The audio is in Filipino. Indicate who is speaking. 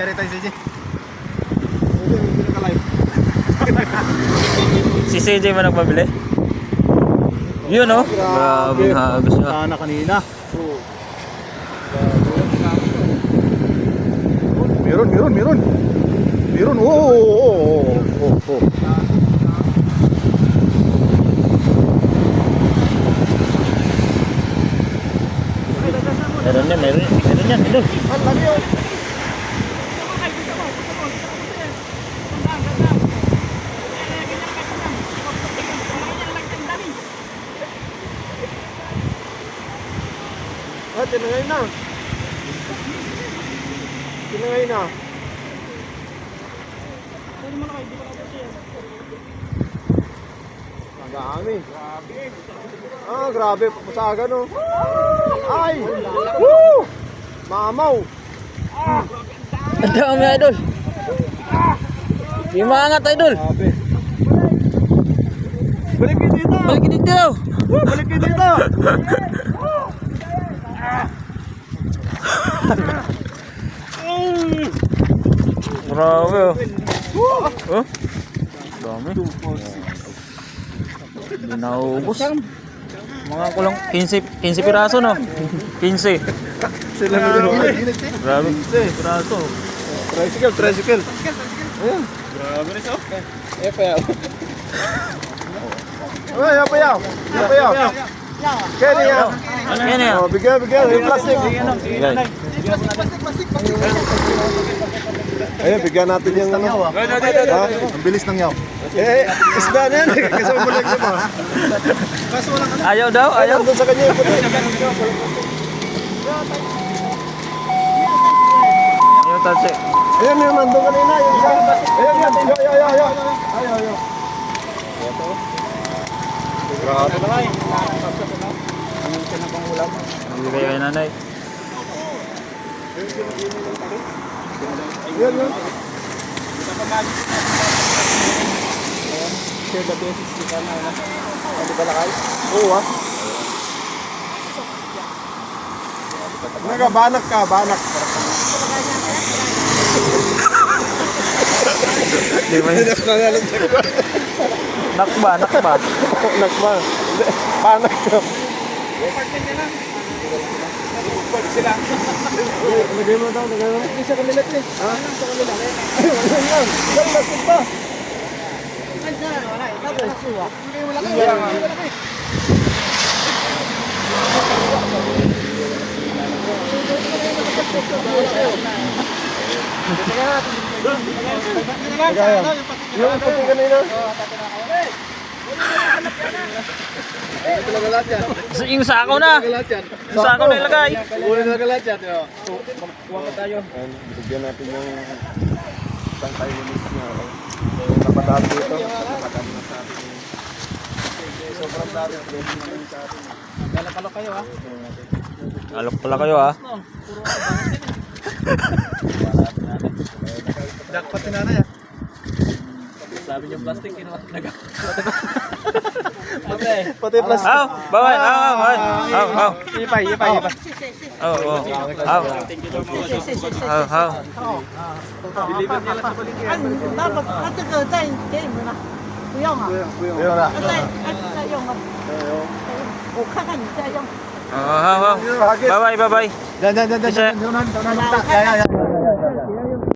Speaker 1: Yari tayo, CJ.
Speaker 2: Si CJ man nagpabili? Yun oh. Grabe nga agos nga.
Speaker 1: Sana kanina. Meron, meron, meron. Meron, oo, oo, oo, oo, oo, oo.
Speaker 2: Meron yan, meron yan. Meron yan, idol.
Speaker 1: Ah, tinangay na. Tinangay na. Ang dami. Ah, grabe. Papasaga, no? Ay! Woo! Mamaw!
Speaker 2: Ang dami idol. Di maangat idol.
Speaker 1: Grabe. Balik kayo dito!
Speaker 2: Balik dito.
Speaker 1: Balik kayo dito!
Speaker 2: Grabe oh. Oh. Dami. Hindi naubos. Mga kulang 15 15 piraso no. 15.
Speaker 1: Sila mo
Speaker 2: Grabe. Piraso.
Speaker 1: Tricycle, tricycle. Ayan. Grabe rin so. Eh, payaw. Ay, yapayaw. Yapayaw. Kaya niya.
Speaker 2: Yan yan?
Speaker 1: Oh, bigyan, bigyan. Yung plastic.
Speaker 2: Bigay.
Speaker 1: Ayun, bigyan natin yung ano. Ha? Ang bilis ng yaw. Eh, isda na yan. Kasi mabulag siya ba?
Speaker 2: Ayaw daw, ayaw.
Speaker 1: Ayaw. Doon sa kanya yung puti.
Speaker 2: Ayaw tatsi.
Speaker 1: Ayun, yung nandun kanina. Ayun, yan. Ayaw, ayaw, ayaw, ayaw. Ayaw, ayaw. Ito. Grabe na nga eh.
Speaker 2: Bigay kay nanay.
Speaker 1: Yan, yan. Oo ah. Naga, banak ka, banak.
Speaker 2: Ba yun? Nakba, nakba.
Speaker 1: Banak ba? Hindi, Banak ka. Lagay mo daw, lagay mo. Hindi sa kanila ito eh. Ha? Sa kanila. Ayun yan. Yan, lasig pa. Lagay yan. Yung puti kanina.
Speaker 2: So, yung sako na. Yung sako na ilagay.
Speaker 1: Kunin na kalat yan. Kuha ka tayo. Bigyan natin yung isang tayo ulit niya. Napadaan dito. Napadaan na sa atin. Sobrang dami. Galakalo kayo ha.
Speaker 2: Alok pala kayo ah.
Speaker 1: Jackpot ni nanay ah.
Speaker 2: Sabi niyo plastic, kinuha naga.
Speaker 1: Pati plus.
Speaker 2: Aw, bawal. Aw, aw, aw. Aw, aw.
Speaker 1: Ipay, ipay, ipay.
Speaker 2: Aw, aw. Aw. Aw, aw.
Speaker 3: 那不，它这个再给你们了，不用啊，
Speaker 1: Ayun na.
Speaker 3: 再再再用啊，我看看你再用。
Speaker 2: Aw, aw, aw. Bye-bye, bye-bye.
Speaker 1: Yan, yan, yan, yan.
Speaker 2: Isa.
Speaker 1: Yan, yan, yan, yan, yan. Yan, yan, yan.